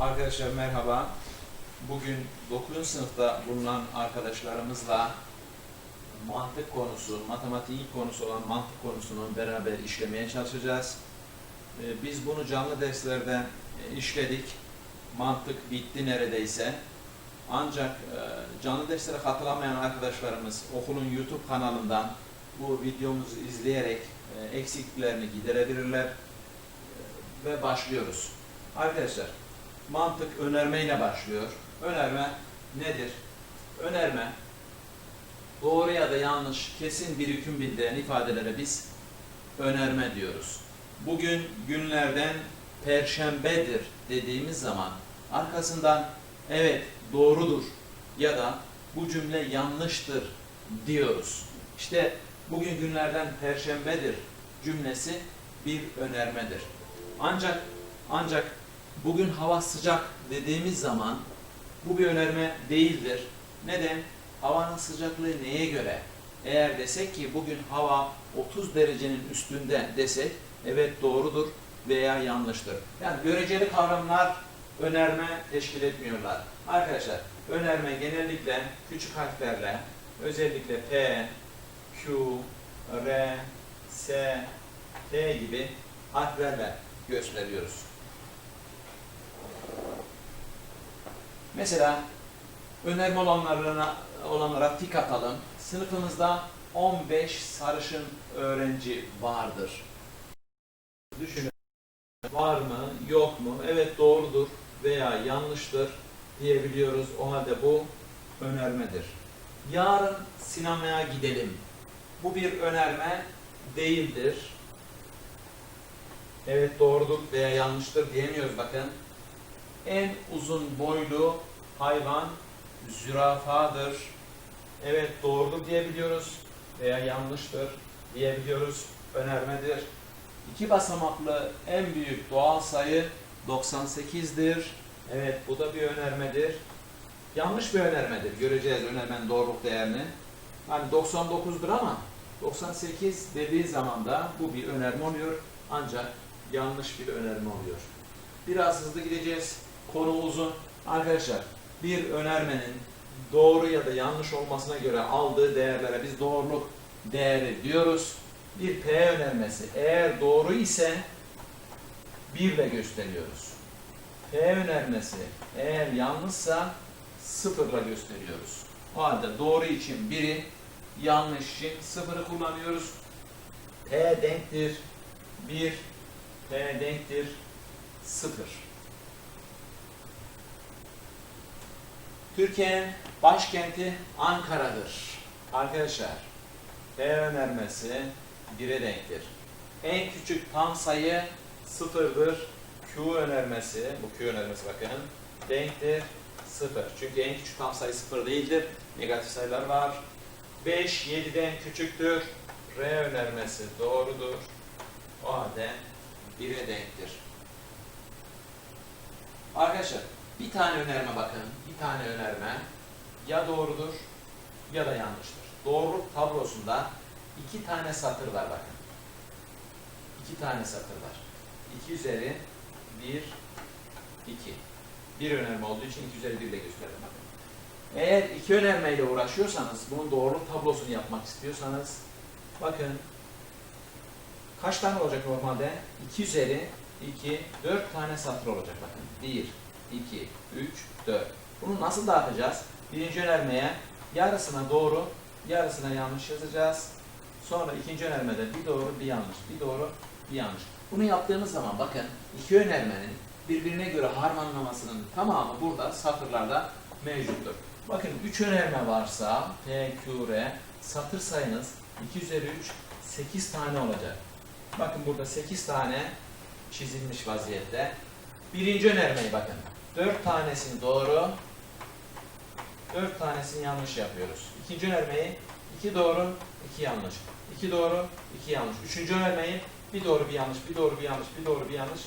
Arkadaşlar merhaba. Bugün 9. sınıfta bulunan arkadaşlarımızla mantık konusu, matematik konusu olan mantık konusunu beraber işlemeye çalışacağız. Ee, Biz bunu canlı derslerde e, işledik. Mantık bitti neredeyse. Ancak e, canlı derslere katılamayan arkadaşlarımız okulun YouTube kanalından bu videomuzu izleyerek e, eksikliklerini giderebilirler. Ve başlıyoruz. Arkadaşlar, mantık önermeyle başlıyor. Önerme nedir? Önerme, doğru ya da yanlış, kesin bir hüküm bildiren ifadelere biz önerme diyoruz. Bugün günlerden perşembedir dediğimiz zaman arkasından evet doğrudur ya da bu cümle yanlıştır diyoruz. İşte bugün günlerden perşembedir cümlesi bir önermedir. Ancak ancak bugün hava sıcak dediğimiz zaman bu bir önerme değildir. Neden? Havanın sıcaklığı neye göre? Eğer desek ki bugün hava 30 derecenin üstünde desek evet doğrudur veya yanlıştır. Yani göreceli kavramlar önerme teşkil etmiyorlar. Arkadaşlar önerme genellikle küçük harflerle özellikle P, Q, R, S, T gibi harflerle gösteriyoruz. Mesela önerme olanlarına, olanlara tik atalım. Sınıfımızda 15 sarışın öğrenci vardır. Düşünün. Var mı, yok mu? Evet doğrudur veya yanlıştır diyebiliyoruz. O halde bu önermedir. Yarın sinemaya gidelim. Bu bir önerme değildir. Evet doğrudur veya yanlıştır diyemiyoruz bakın. En uzun boylu hayvan zürafadır. Evet doğrudur diyebiliyoruz veya yanlıştır diyebiliyoruz. Önermedir. İki basamaklı en büyük doğal sayı 98'dir. Evet bu da bir önermedir. Yanlış bir önermedir. Göreceğiz önermenin doğruluk değerini. Hani 99'dur ama 98 dediği zaman da bu bir önerme oluyor. Ancak yanlış bir önerme oluyor. Biraz hızlı gideceğiz. Konu uzun. Arkadaşlar bir önermenin doğru ya da yanlış olmasına göre aldığı değerlere biz doğruluk değeri diyoruz. Bir P önermesi eğer doğru ise 1 ile gösteriyoruz. P önermesi eğer yanlışsa 0 ile gösteriyoruz. O halde doğru için 1'i, yanlış için 0'ı kullanıyoruz. P denktir 1, P denktir 0. Türkiye'nin başkenti Ankara'dır. Arkadaşlar, P önermesi 1'e denktir. En küçük tam sayı sıfırdır. Q önermesi, bu Q önermesi bakın, denktir 0. Çünkü en küçük tam sayı 0 değildir. Negatif sayılar var. 5, 7'den küçüktür. R önermesi doğrudur. O halde 1'e denktir. Arkadaşlar, bir tane önerme bakın, bir tane önerme ya doğrudur ya da yanlıştır. Doğruluk tablosunda iki tane satır var bakın. İki tane satır var. 2 üzeri 1, 2. Bir önerme olduğu için 2 üzeri 1 ile gösterdim bakın. Eğer iki önermeyle uğraşıyorsanız, bunun doğruluk tablosunu yapmak istiyorsanız, bakın kaç tane olacak normalde? 2 üzeri 2, 4 tane satır olacak bakın. 1, 2, 3, 4. Bunu nasıl dağıtacağız? Birinci önermeye yarısına doğru, yarısına yanlış yazacağız. Sonra ikinci önermede bir doğru, bir yanlış, bir doğru, bir yanlış. Bunu yaptığımız zaman bakın iki önermenin birbirine göre harmanlamasının tamamı burada satırlarda mevcuttur. Bakın 3 önerme varsa P, Q, R satır sayınız 2 üzeri 3 8 tane olacak. Bakın burada 8 tane çizilmiş vaziyette. Birinci önermeyi bakın. 4 tanesini doğru, 4 tanesini yanlış yapıyoruz. İkinci önermeyi 2 doğru, 2 yanlış. 2 doğru, 2 yanlış. Üçüncü önermeyi bir doğru, bir yanlış, bir doğru, bir yanlış, bir doğru, bir yanlış,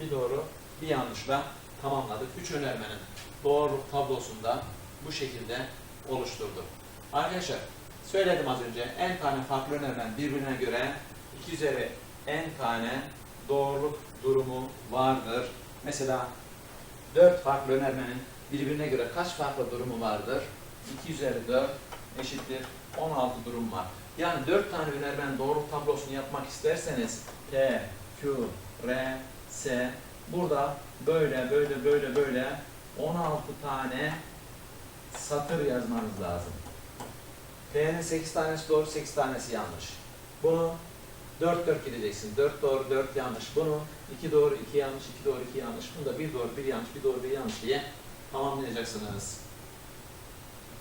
bir doğru, bir yanlışla tamamladık. Üç önermenin doğruluk tablosunda bu şekilde oluşturduk. Arkadaşlar söyledim az önce en tane farklı önermen birbirine göre 2 üzeri n tane doğruluk durumu vardır. Mesela dört farklı önermenin birbirine göre kaç farklı durumu vardır? 2 üzeri 4 eşittir 16 durum var. Yani 4 tane önermenin doğruluk tablosunu yapmak isterseniz P, Q, R, S burada böyle böyle böyle böyle 16 tane satır yazmanız lazım. P'nin 8 tanesi doğru, 8 tanesi yanlış. Bunu 4 4 gideceksin. 4 doğru, 4 yanlış. Bunu 2 doğru, 2 yanlış, 2 doğru, 2 yanlış. Bunu da 1 doğru, 1 yanlış, 1 doğru, 1 yanlış diye tamamlayacaksınız.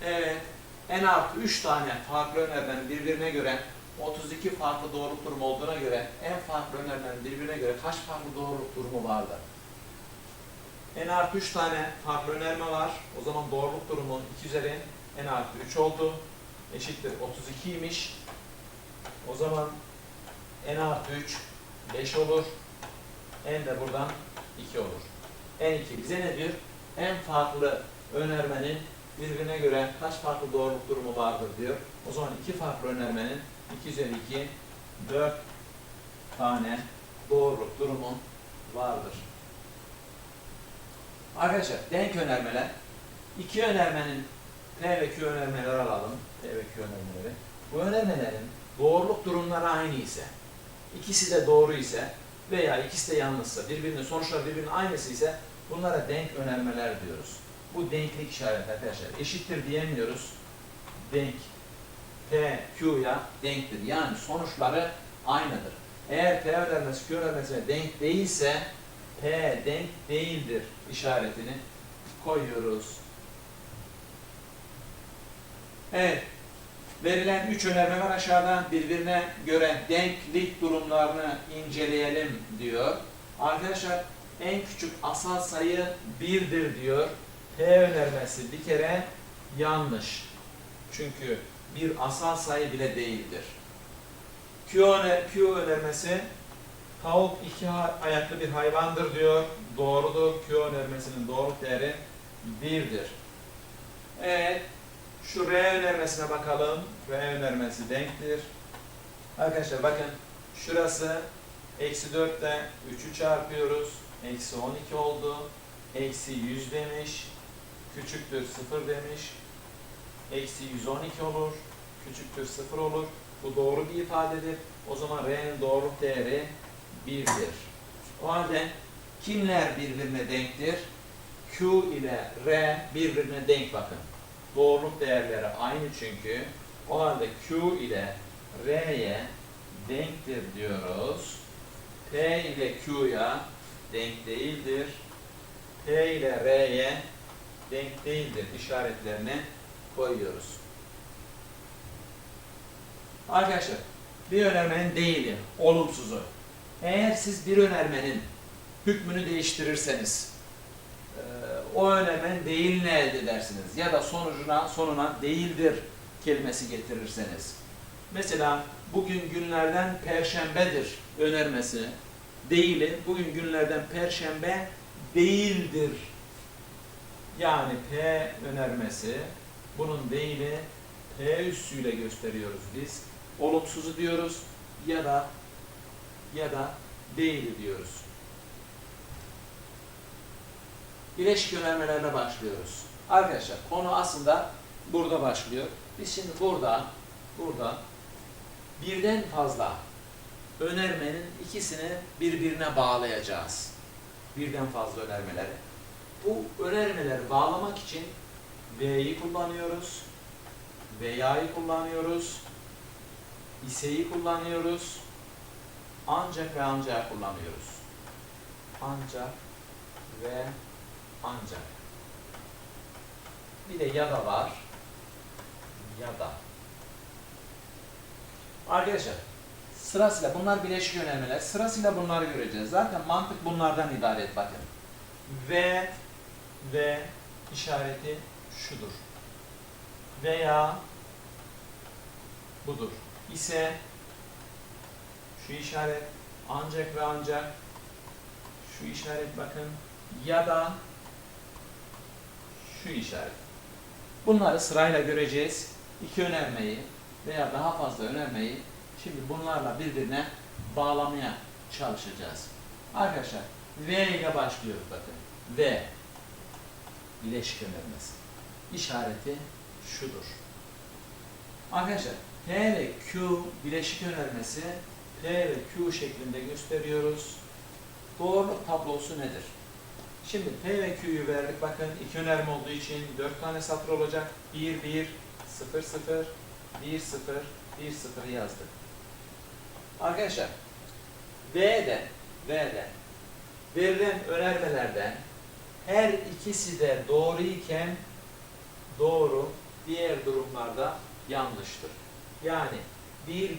Evet. En artı 3 tane farklı önermenin birbirine göre 32 farklı doğruluk durumu olduğuna göre en farklı önermenin birbirine göre kaç farklı doğruluk durumu vardır? En artı 3 tane farklı önerme var. O zaman doğruluk durumu 2 üzeri en artı 3 oldu. Eşittir 32'ymiş. O zaman n artı 3 5 olur. N de buradan 2 olur. n2 bize ne diyor? En farklı önermenin birbirine göre kaç farklı doğruluk durumu vardır diyor. O zaman iki farklı önermenin 2 üzeri 2 4 tane doğruluk durumu vardır. Arkadaşlar denk önermeler iki önermenin P ve Q önermeleri alalım. P ve Q önermeleri. Bu önermelerin doğruluk durumları aynı ise, ikisi de doğru ise veya ikisi de yanlışsa, birbirinin sonuçları birbirinin aynısı ise bunlara denk önermeler diyoruz. Bu denklik işareti arkadaşlar. Eşittir diyemiyoruz. Denk. P, Q'ya denktir. Yani sonuçları aynıdır. Eğer P önermesi Q önermesine denk değilse P denk değildir işaretini koyuyoruz. Evet. Verilen üç önerme var aşağıda. Birbirine göre denklik durumlarını inceleyelim diyor. Arkadaşlar en küçük asal sayı 1'dir diyor. P önermesi bir kere yanlış. Çünkü bir asal sayı bile değildir. Q, öner Q önermesi tavuk iki ayaklı bir hayvandır diyor. Doğrudur. Q önermesinin doğru değeri 1'dir. Evet. Şu R önermesine bakalım. R önermesi denktir. Arkadaşlar bakın şurası eksi 4'te 3'ü çarpıyoruz. Eksi 12 oldu. Eksi 100 demiş. Küçüktür 0 demiş. Eksi 112 olur. Küçüktür 0 olur. Bu doğru bir ifadedir. O zaman R'nin doğruluk değeri 1'dir. O halde kimler birbirine denktir? Q ile R birbirine denk bakın. Doğruluk değerleri aynı çünkü. O halde Q ile R'ye denktir diyoruz. P ile Q'ya denk değildir. P ile R'ye denk değildir işaretlerini koyuyoruz. Arkadaşlar bir önermenin değili, olumsuzu. Eğer siz bir önermenin hükmünü değiştirirseniz o önermenin değilini elde edersiniz. Ya da sonucuna, sonuna değildir kelimesi getirirseniz. Mesela bugün günlerden perşembedir önermesi. Değili bugün günlerden perşembe değildir. Yani P önermesi bunun değili P üssüyle gösteriyoruz biz. Olumsuzu diyoruz ya da ya da değili diyoruz. Bileşik önermelerle başlıyoruz. Arkadaşlar konu aslında burada başlıyor. Biz şimdi burada burada birden fazla önermenin ikisini birbirine bağlayacağız. Birden fazla önermeleri. Bu önermeleri bağlamak için V'yi kullanıyoruz. Veya'yı kullanıyoruz. İse'yi kullanıyoruz. Ancak ve ancak kullanıyoruz. Ancak ve ancak. Bir de ya da var. Ya da. Arkadaşlar sırasıyla bunlar bileşik önermeler. Sırasıyla bunları göreceğiz. Zaten mantık bunlardan ibaret bakın. Ve ve işareti şudur. Veya budur. İse şu işaret ancak ve ancak şu işaret bakın ya da şu işaret. Bunları sırayla göreceğiz. İki önermeyi veya daha fazla önermeyi şimdi bunlarla birbirine bağlamaya çalışacağız. Arkadaşlar V ile başlıyoruz bakın. V. bileşik önermesi. İşareti şudur. Arkadaşlar P ve Q bileşik önermesi P ve Q şeklinde gösteriyoruz. Doğruluk tablosu nedir? Şimdi P ve Q'yu verdik. Bakın iki önerme olduğu için 4 tane satır olacak. 1, 1, 0, 0, 1, 0, 1, 0 yazdık. Arkadaşlar V'de, V'de verilen önermelerden her ikisi de doğru iken doğru, diğer durumlarda yanlıştır. Yani 1, 1,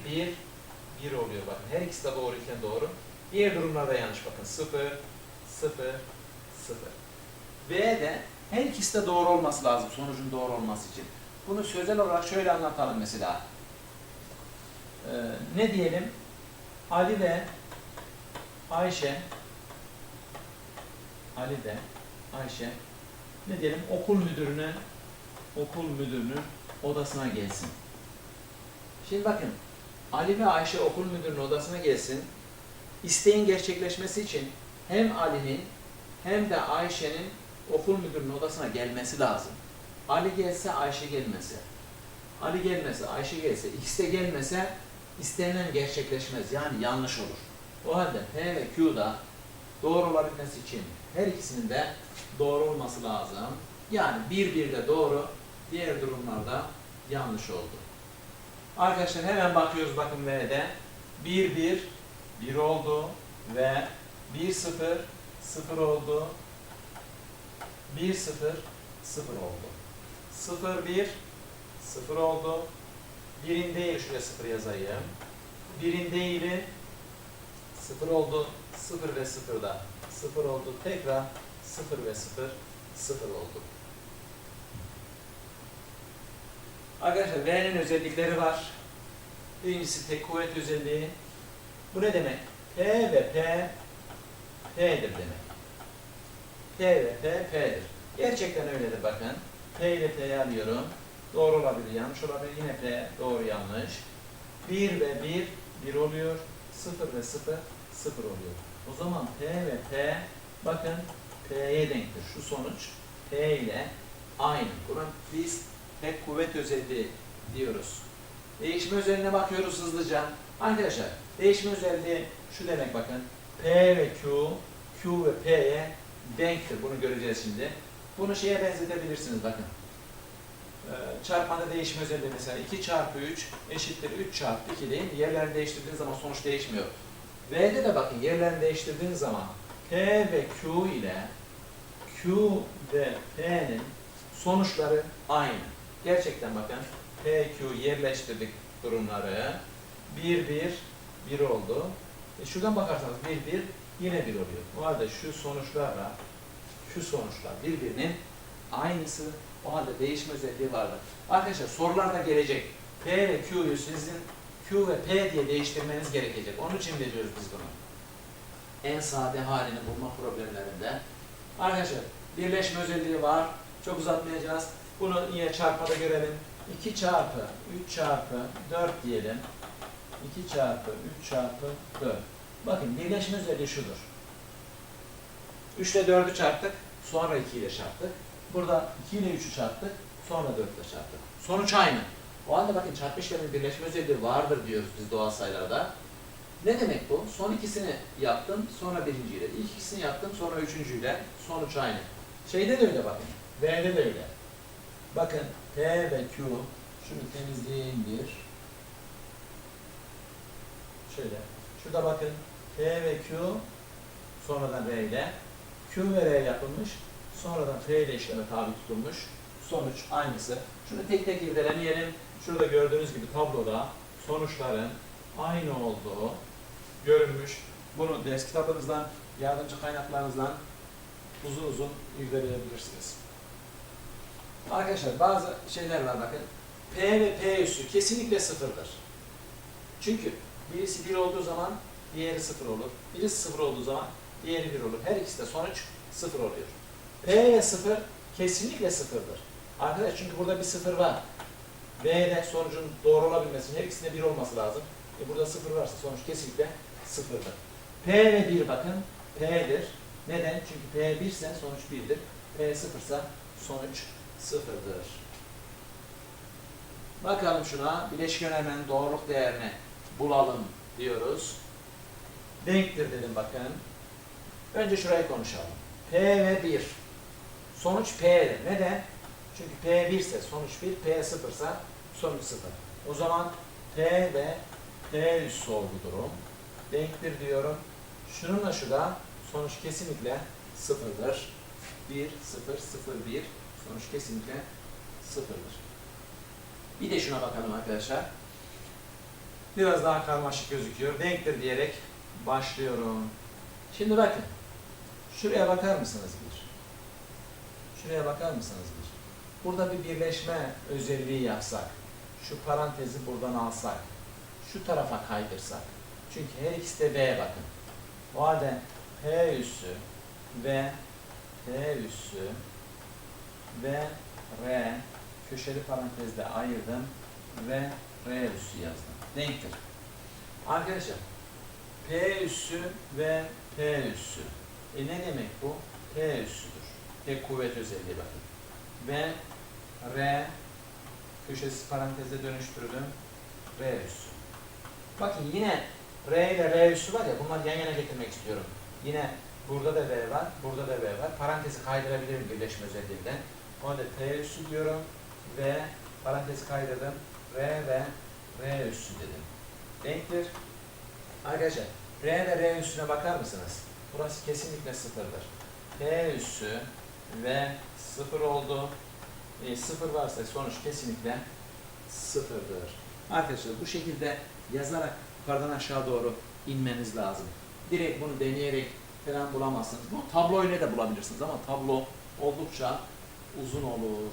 1 oluyor bakın. Her ikisi de doğru iken doğru. Diğer durumlarda yanlış bakın. 0, 0, 0. V'de her ikisi de doğru olması lazım sonucun doğru olması için. Bunu sözel olarak şöyle anlatalım mesela. Ee, ne diyelim? Ali ve Ayşe Ali ve Ayşe ne diyelim okul müdürünün okul müdürünün odasına gelsin. Şimdi bakın Ali ve Ayşe okul müdürünün odasına gelsin. İsteğin gerçekleşmesi için hem Ali'nin hem de Ayşe'nin okul müdürünün odasına gelmesi lazım. Ali gelse Ayşe gelmese. Ali gelmese Ayşe gelse ikisi de gelmese istenilen gerçekleşmez. Yani yanlış olur. O halde P ve Q'da doğru olabilmesi için her ikisinin de doğru olması lazım. Yani bir bir de doğru, diğer durumlarda yanlış oldu. Arkadaşlar hemen bakıyoruz bakın V'de. 1 1 1 oldu ve 1 0 0 oldu. 1 0 0 oldu. 0 1 0 oldu. Birin değil şuraya 0 yazayım. Birin değili 0 oldu. 0 ve 0 da 0 oldu. Tekrar 0 ve 0 0 oldu. Arkadaşlar V'nin özellikleri var. Birincisi tek kuvvet özelliği. Bu ne demek? P ve P P'dir demek. P ve P P'dir. Gerçekten öyledir bakın. P ile P'yi alıyorum. Doğru olabilir, yanlış olabilir. Yine P doğru yanlış. 1 ve 1 1 oluyor. 0 ve 0 0 oluyor. O zaman P ve P bakın P'ye denktir. Şu sonuç P ile aynı. Buna biz tek kuvvet özelliği diyoruz. Değişme özelliğine bakıyoruz hızlıca. Arkadaşlar değişme özelliği şu demek bakın. P ve Q, Q ve P'ye denktir. Bunu göreceğiz şimdi. Bunu şeye benzetebilirsiniz bakın. Ee, çarpmada değişme özelliği mesela 2 çarpı 3 eşittir 3 çarpı 2 değil? Yerlerini değiştirdiğiniz zaman sonuç değişmiyor. V'de de bakın yerlerini değiştirdiğiniz zaman P ve Q ile Q ve P'nin sonuçları aynı. Gerçekten bakın P, Q yerleştirdik durumları. 1, 1, 1 oldu. E şuradan bakarsanız 1, 1 yine 1 oluyor. O halde şu sonuçlarla şu sonuçlar birbirinin aynısı. O halde değişme özelliği vardır. Arkadaşlar sorularda gelecek. P ve Q'yu sizin Q ve P diye değiştirmeniz gerekecek. Onun için veriyoruz biz bunu. En sade halini bulma problemlerinde. Arkadaşlar birleşme özelliği var. Çok uzatmayacağız. Bunu yine çarpmada görelim. 2 çarpı 3 çarpı 4 diyelim. 2 çarpı 3 çarpı 4. Bakın birleşme özelliği şudur. 3 ile 4'ü çarptık. Sonra 2 ile çarptık. Burada 2 ile 3'ü çarptık. Sonra 4 ile çarptık. Sonuç aynı. O halde bakın çarpma işleminin birleşme özelliği vardır diyoruz biz doğal sayılarda. Ne demek bu? Son ikisini yaptım, sonra birinciyle. İlk ikisini yaptım, sonra üçüncüyle. Sonuç aynı. Şeyde de öyle bakın. V'de de öyle. Bakın P ve Q. Şunu temizleyeyim bir. Şöyle. Şurada bakın. P ve Q. Sonradan R ile. Q ve R yapılmış. Sonradan P ile işleme tabi tutulmuş. Sonuç aynısı. Şunu tek tek irdelemeyelim. Şurada gördüğünüz gibi tabloda sonuçların aynı olduğu görünmüş. Bunu ders kitabınızdan, yardımcı kaynaklarınızdan uzun uzun irdeleyebilirsiniz. Arkadaşlar bazı şeyler var bakın. P ve P üssü kesinlikle sıfırdır. Çünkü birisi 1 olduğu zaman diğeri 0 olur. Birisi 0 olduğu zaman diğeri 1 olur. Her ikisi de sonuç 0 oluyor. P ve 0 kesinlikle sıfırdır. Arkadaş çünkü burada bir 0 var. B'de sonucun doğru olabilmesi için her ikisinde 1 olması lazım. E burada 0 varsa sonuç kesinlikle 0'dır. P ve 1 bakın P'dir. Neden? Çünkü P 1 ise sonuç 1'dir. P 0 ise sonuç sıfırdır. Bakalım şuna, bileşik önermenin doğruluk değerini bulalım diyoruz. Denktir dedim bakın. Önce şurayı konuşalım. P ve 1. Sonuç P'dir. Neden? Çünkü P 1 ise sonuç 1, P 0 ise sonuç 0. O zaman P ve P üssü oldu durum. Denktir diyorum. Şununla şu da sonuç kesinlikle sıfırdır. 1, 0, 0, 1 sonuç kesinlikle sıfırdır. Bir de şuna bakalım arkadaşlar. Biraz daha karmaşık gözüküyor. Denktir diyerek başlıyorum. Şimdi bakın. Şuraya bakar mısınız bir? Şuraya bakar mısınız bir? Burada bir birleşme özelliği yapsak. Şu parantezi buradan alsak. Şu tarafa kaydırsak. Çünkü her ikisi de B'ye bakın. O halde P üssü ve P üssü ve R köşeli parantezle ayırdım ve R üssü yazdım. Denktir. Arkadaşlar P üssü ve P üssü. E ne demek bu? P üssüdür. P kuvvet özelliği bakın. Ve R köşesi paranteze dönüştürdüm. R üssü. Bakın yine R ile R üssü var ya bunları yan yana getirmek istiyorum. Yine burada da V var, burada da V var. Parantezi kaydırabilirim birleşme özelliğinden. O halde P üssü diyorum ve parantezi kaydırdım. R ve R üssü dedim. Denktir. Arkadaşlar R ve R üssüne bakar mısınız? Burası kesinlikle sıfırdır. P üssü ve sıfır oldu. E, sıfır varsa sonuç kesinlikle sıfırdır. Arkadaşlar bu şekilde yazarak yukarıdan aşağı doğru inmeniz lazım. Direkt bunu deneyerek falan bulamazsınız. Bu tablo ile de bulabilirsiniz ama tablo oldukça uzun olur.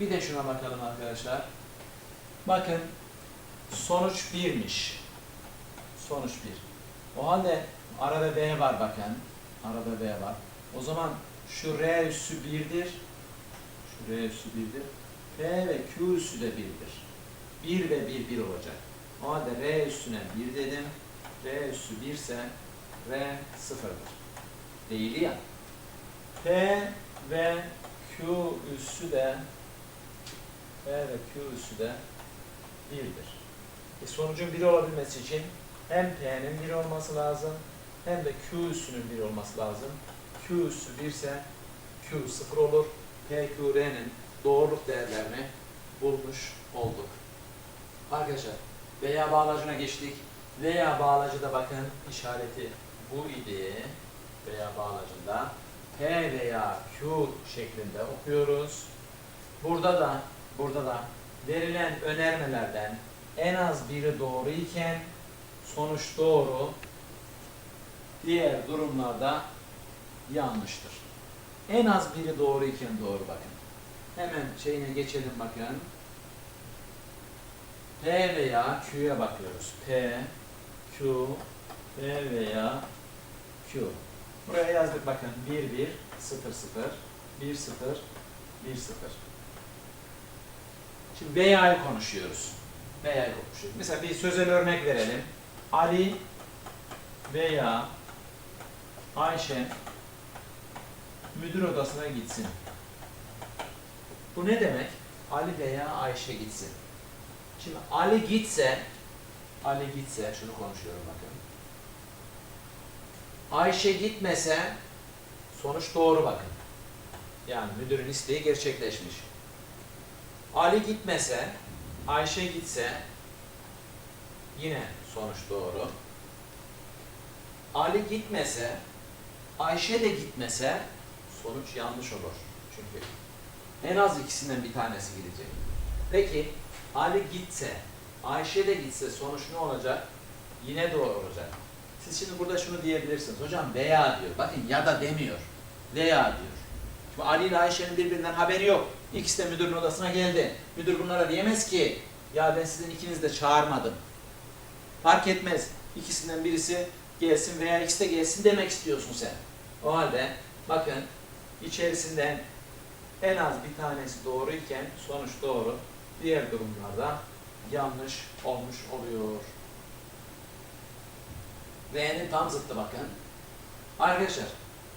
Bir de şuna bakalım arkadaşlar. Bakın sonuç 1'miş. Sonuç 1. O halde arada B var bakın. Arada B var. O zaman şu R üssü 1'dir. Şu R üssü 1'dir. P ve Q üssü de 1'dir. 1 ve 1 1 olacak. O halde R üssüne 1 dedim. R üssü 1 ise R 0'dır. Değil ya. P ve Q üssü de P ve Q üssü de 1'dir. E sonucun 1 olabilmesi için hem P'nin 1 olması lazım hem de Q üssünün 1 olması lazım. Q üssü 1 ise Q 0 olur. P, Q, R'nin doğruluk değerlerini bulmuş olduk. Arkadaşlar veya bağlacına geçtik. Veya bağlacıda bakın işareti bu idi. Veya bağlacında P veya Q şeklinde okuyoruz. Burada da burada da verilen önermelerden en az biri doğru iken sonuç doğru, diğer durumlarda yanlıştır. En az biri doğru iken doğru bakın. Hemen şeyine geçelim bakın. P veya Q'ya bakıyoruz. P, Q, P veya Q. Buraya yazdık bakın. 1, 1, 0, 0, 1, 0, 1, 0. Şimdi veya'yı konuşuyoruz. Veya'yı konuşuyoruz. Mesela bir sözel örnek verelim. Ali veya Ayşe müdür odasına gitsin. Bu ne demek? Ali veya Ayşe gitsin. Şimdi Ali gitse, Ali gitse, şunu konuşuyorum bakın. Ayşe gitmese, sonuç doğru bakın. Yani müdürün isteği gerçekleşmiş. Ali gitmese, Ayşe gitse, yine sonuç doğru. Ali gitmese, Ayşe de gitmese, sonuç yanlış olur. Çünkü en az ikisinden bir tanesi gidecek. Peki, Ali gitse, Ayşe de gitse sonuç ne olacak? Yine doğru olacak. Siz şimdi burada şunu diyebilirsiniz. Hocam veya diyor. Bakın ya da demiyor. Veya diyor. Şimdi Ali ile Ayşe'nin birbirinden haberi yok. İkisi de müdürün odasına geldi. Müdür bunlara diyemez ki ya ben sizin ikinizi de çağırmadım. Fark etmez. İkisinden birisi gelsin veya ikisi de gelsin demek istiyorsun sen. O halde bakın içerisinden en az bir tanesi doğru iken sonuç doğru. Diğer durumlarda yanlış olmuş oluyor. V'nin tam zıttı bakın. Arkadaşlar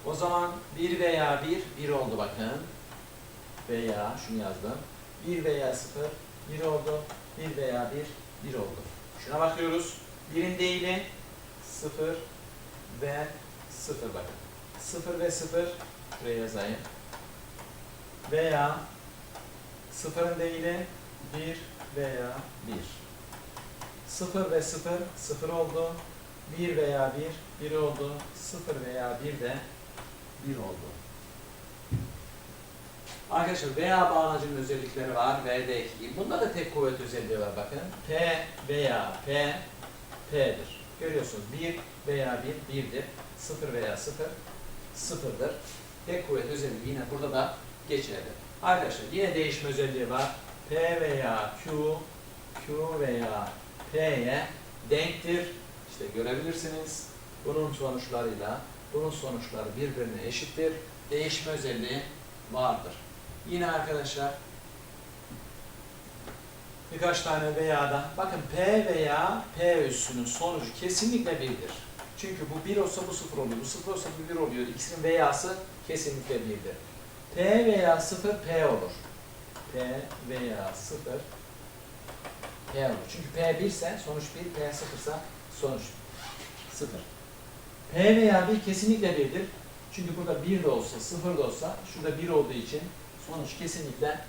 o zaman 1 veya 1, 1 oldu bakın. Veya şunu yazdım. 1 veya 0 1 oldu. 1 veya 1 1 oldu. Şuna bakıyoruz. Birin değili 0 ve 0 bakın. 0 ve 0 buraya yazayım. Veya sıfırın değili 1 veya 1. 0 ve 0 0 oldu. 1 veya 1 1 oldu. 0 veya 1 de 1 oldu. Arkadaşlar veya bağlacının özellikleri var. V'de iki. Bunda da tek kuvvet özelliği var bakın. P veya P P'dir. Görüyorsunuz 1 veya 1 1'dir. 0 veya 0 0'dır. Tek kuvvet özelliği yine burada da geçerli. Arkadaşlar yine değişme özelliği var. P veya Q Q veya P'ye denktir. İşte görebilirsiniz. Bunun sonuçlarıyla bunun sonuçları birbirine eşittir. Değişme özelliği vardır. Yine arkadaşlar birkaç tane veya da bakın P veya P üssünün sonucu kesinlikle birdir. Çünkü bu 1 olsa bu 0 oluyor. Bu 0 olsa bu 1 oluyor. İkisinin veya'sı kesinlikle birdir. P veya 0 P olur. P veya 0 P olur. Çünkü P 1 ise sonuç 1, P 0 ise sonuç 0. P veya 1 kesinlikle 1'dir. Çünkü burada 1 de olsa, 0 da olsa, şurada 1 olduğu için sonuç kesinlikle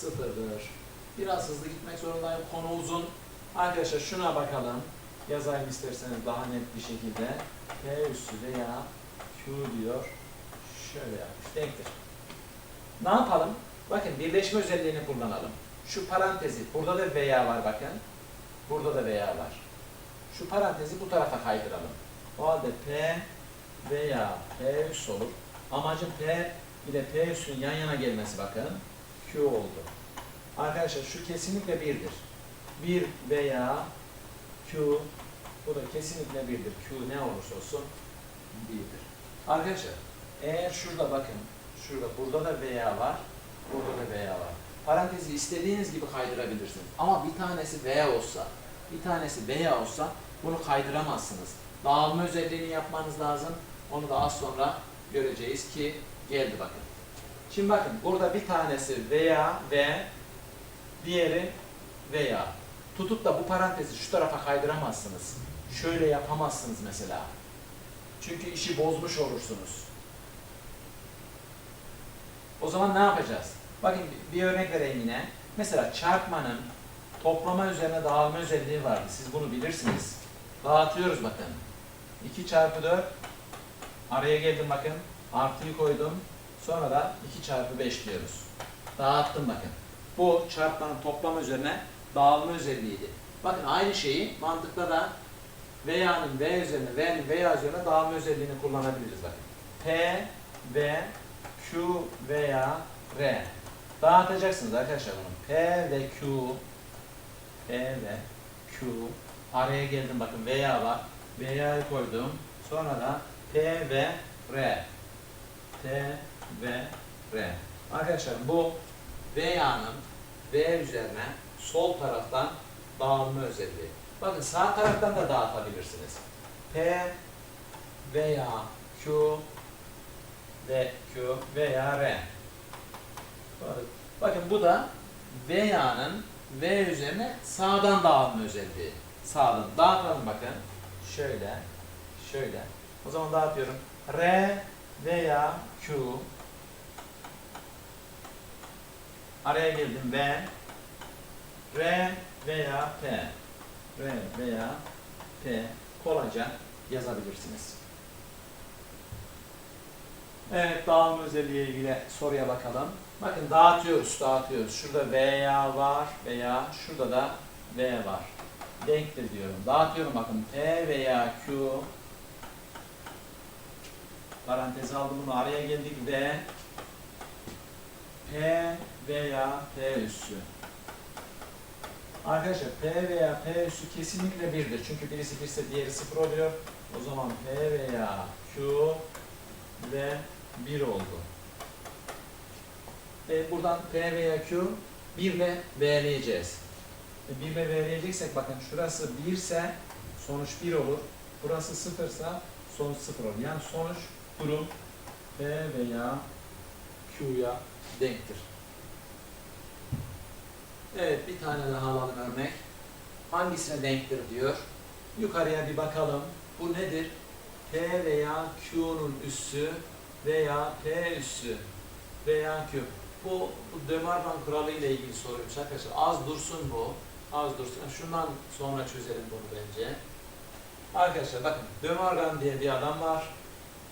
0'dır. Biraz hızlı gitmek zorundayım. Konu uzun. Arkadaşlar şuna bakalım. Yazayım isterseniz daha net bir şekilde. P üssü veya Q diyor. Şöyle yapmış. Denktir. Ne yapalım? Bakın birleşme özelliğini kullanalım. Şu parantezi, burada da veya var bakın. Burada da veya var. Şu parantezi bu tarafa kaydıralım. O halde P veya P üs olur. Amacım P ile P üssün yan yana gelmesi bakın. Q oldu. Arkadaşlar şu kesinlikle birdir. 1 veya Q bu da kesinlikle birdir. Q ne olursa olsun birdir. Arkadaşlar eğer şurada bakın şurada burada da veya var burada da veya var. Parantezi istediğiniz gibi kaydırabilirsiniz. Ama bir tanesi veya olsa bir tanesi veya olsa bunu kaydıramazsınız. Dağılma özelliğini yapmanız lazım. Onu da az sonra göreceğiz ki geldi bakın. Şimdi bakın burada bir tanesi veya ve diğeri veya. Tutup da bu parantezi şu tarafa kaydıramazsınız. Şöyle yapamazsınız mesela. Çünkü işi bozmuş olursunuz. O zaman ne yapacağız? Bakın bir örnek vereyim yine. Mesela çarpmanın toplama üzerine dağılma özelliği vardı. Siz bunu bilirsiniz. Dağıtıyoruz bakın. 2 çarpı 4 araya geldim bakın. Artıyı koydum. Sonra da 2 çarpı 5 diyoruz. Dağıttım bakın. Bu çarpmanın toplama üzerine dağılma özelliğiydi. Bakın aynı şeyi mantıkta da veya'nın v üzerine, v'nin veya üzerine dağılma özelliğini kullanabiliriz bakın. P, V, Q veya R. Dağıtacaksınız arkadaşlar bunu. P ve Q, P ve Q. Araya geldim bakın veya var. Veya'yı koydum. Sonra da P ve R. P ve R. Arkadaşlar bu veya'nın V üzerine sol taraftan dağılma özelliği. Bakın sağ taraftan da dağıtabilirsiniz. P veya Q ve Q veya R. Bakın- bu da veya'nın V üzerine sağdan dağılma özelliği. Sağdan. Dağıtalım bakın. Şöyle, şöyle. O zaman dağıtıyorum. R veya Q Araya geldim V R veya P R veya P kolayca yazabilirsiniz. Evet dağılma özelliğiyle ilgili soruya bakalım. Bakın dağıtıyoruz, dağıtıyoruz. Şurada veya var veya şurada da V var. Denktir diyorum. Dağıtıyorum bakın. P veya Q parantez aldım bunu araya geldik V P veya P üssü. Arkadaşlar P veya P üssü kesinlikle birdir. Çünkü birisi birse diğeri sıfır oluyor. O zaman P veya Q ve 1 oldu. E, buradan P veya Q 1 ile V'leyeceğiz. E, 1 ile V'leyeceksek bakın şurası 1 ise sonuç 1 olur. Burası 0 ise sonuç 0 olur. Yani sonuç durum P veya Q'ya denktir. Evet bir tane daha alalım örnek. Hangisine denktir diyor. Yukarıya bir bakalım. Bu nedir? P veya Q'nun üssü veya P üssü veya Q. Bu, bu Dömarban kuralı ile ilgili soruymuş arkadaşlar. Az dursun bu. Az dursun. Şundan sonra çözelim bunu bence. Arkadaşlar bakın Dömargan diye bir adam var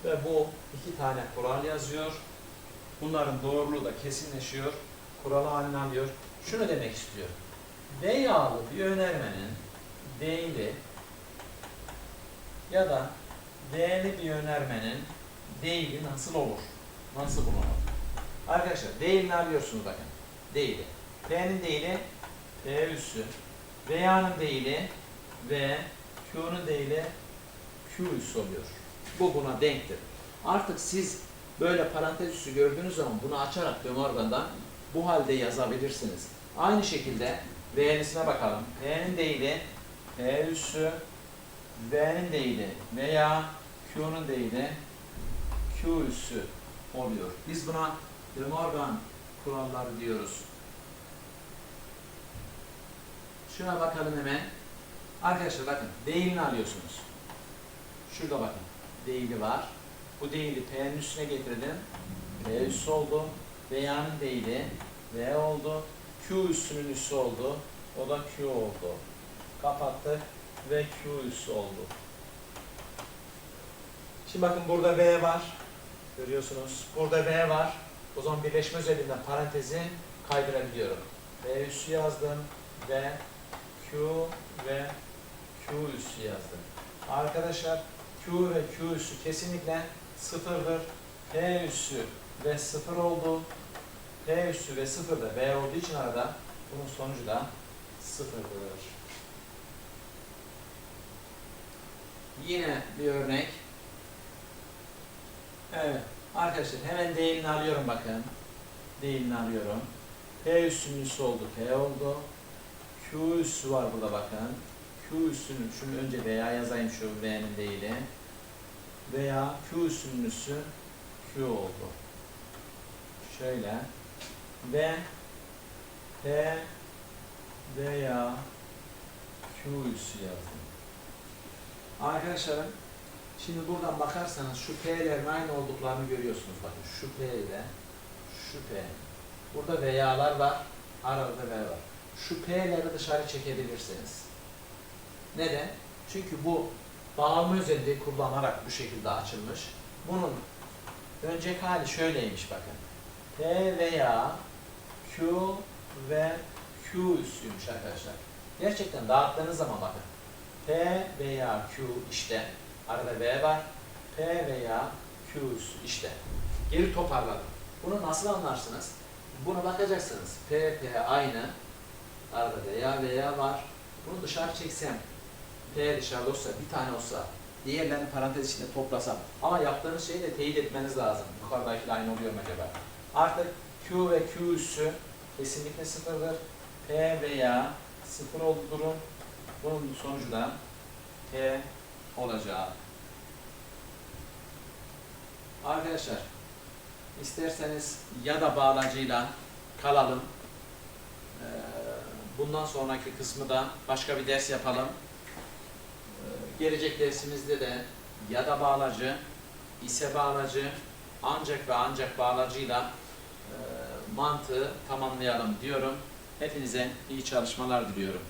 ve bu iki tane kural yazıyor. Bunların doğruluğu da kesinleşiyor. Kuralı haline alıyor. Şunu demek istiyor. D yağlı bir önermenin değili ya da D'li bir önermenin değili nasıl olur? Nasıl bulunur? Arkadaşlar değilini arıyorsunuz bakın. Değili. P'nin değili P üssü. V'nin değili V, Q'nun değili Q üssü oluyor. Bu buna denktir. Artık siz böyle parantez üssü gördüğünüz zaman bunu açarak Dömorgan'dan bu halde yazabilirsiniz. Aynı şekilde V'nisine bakalım. V'nin değili P üssü V'nin değili veya Q'nun değili Q üssü oluyor. Biz buna De Morgan kuralları diyoruz. Şuna bakalım hemen. Arkadaşlar bakın değilini alıyorsunuz. Şurada bakın değili var. Bu değili P'nin üstüne getirdim. P üssü oldu. V'nin değili V oldu. Q üssünün üssü oldu. O da Q oldu. Kapattık ve Q üssü oldu. Şimdi bakın burada V var. Görüyorsunuz. Burada V var. O zaman birleşme özelliğinden parantezi kaydırabiliyorum. V üssü yazdım ve Q ve Q üssü yazdım. Arkadaşlar Q ve Q üssü kesinlikle sıfırdır. P üssü ve sıfır oldu. P üssü ve sıfır da V olduğu için arada bunun sonucu da sıfırdır. Yine bir örnek. Evet. Arkadaşlar hemen değilini alıyorum bakın. Değilini alıyorum. P üssünün üssü oldu. P oldu. Q üssü var burada bakın. Q üssünün, şunu önce veya yazayım şu V'nin değili. Veya Q üssünün üssü Q oldu. Şöyle. Ve P veya Q üssü yazdım. Arkadaşlarım Şimdi buradan bakarsanız şu P'lerin aynı olduklarını görüyorsunuz. Bakın şu P ile şu P. Burada veyalar var. Arada V var. Şu P'leri dışarı çekebilirsiniz. Neden? Çünkü bu bağlama özelliği kullanarak bu şekilde açılmış. Bunun önceki hali şöyleymiş bakın. P veya Q ve Q üssüymüş arkadaşlar. Gerçekten dağıttığınız zaman bakın. P veya Q işte Arada V var. P veya Q üssü işte. Geri toparladım. Bunu nasıl anlarsınız? Buna bakacaksınız. P, P aynı. Arada veya veya var. Bunu dışarı çeksem, P dışarıda olsa, bir tane olsa, diğerlerini parantez içinde toplasam. Ama yaptığınız şeyi de teyit etmeniz lazım. Yukarıdakiyle aynı oluyor mu acaba? Artık Q ve Q üssü kesinlikle sıfırdır. P veya sıfır oldu durum. Bunun sonucu da P olacağı. Arkadaşlar isterseniz ya da bağlacıyla kalalım. Ee, Bundan sonraki kısmı da başka bir ders yapalım. Gelecek dersimizde de ya da bağlacı, ise bağlacı, ancak ve ancak bağlacıyla e, mantığı tamamlayalım diyorum. Hepinize iyi çalışmalar diliyorum.